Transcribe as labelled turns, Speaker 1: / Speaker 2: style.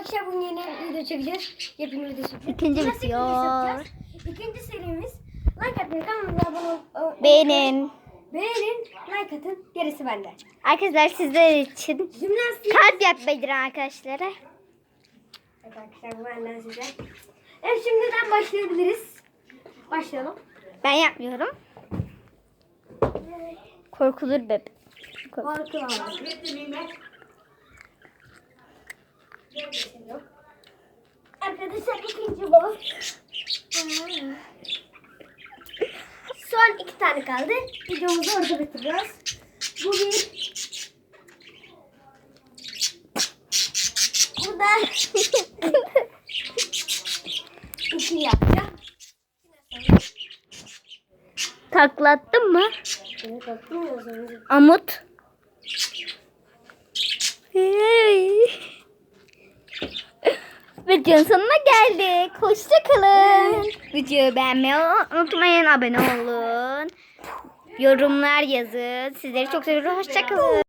Speaker 1: Arkadaşlar bugün yeni video çekeceğiz. Yepyeni video çekeceğiz.
Speaker 2: İkinci
Speaker 1: Nasıl yapacağız? İkinci serimiz. Like atmayı, kanalımıza abone ol.
Speaker 2: Beğenin.
Speaker 1: Beğenin, like atın. Gerisi bende.
Speaker 2: Arkadaşlar sizler için
Speaker 1: Jimnastik.
Speaker 2: kalp yapmayı arkadaşlara.
Speaker 1: Evet arkadaşlar bu benden size. Evet şimdiden başlayabiliriz. Başlayalım.
Speaker 2: Ben yapmıyorum. Korkulur bebe.
Speaker 1: Harika var. Arkadaşlar ikinci bu. Son iki tane kaldı. Videomuzu orada bitiriyoruz. Bu bir. Bu da iki yapacağım.
Speaker 2: Taklattın mı?
Speaker 1: Seni korktum ya.
Speaker 2: Amut. Hey. Videonun sonuna geldik. Hoşçakalın. Videoyu beğenmeyi unutmayın. Abone olun. Yorumlar yazın. Sizleri çok seviyorum. Hoşçakalın.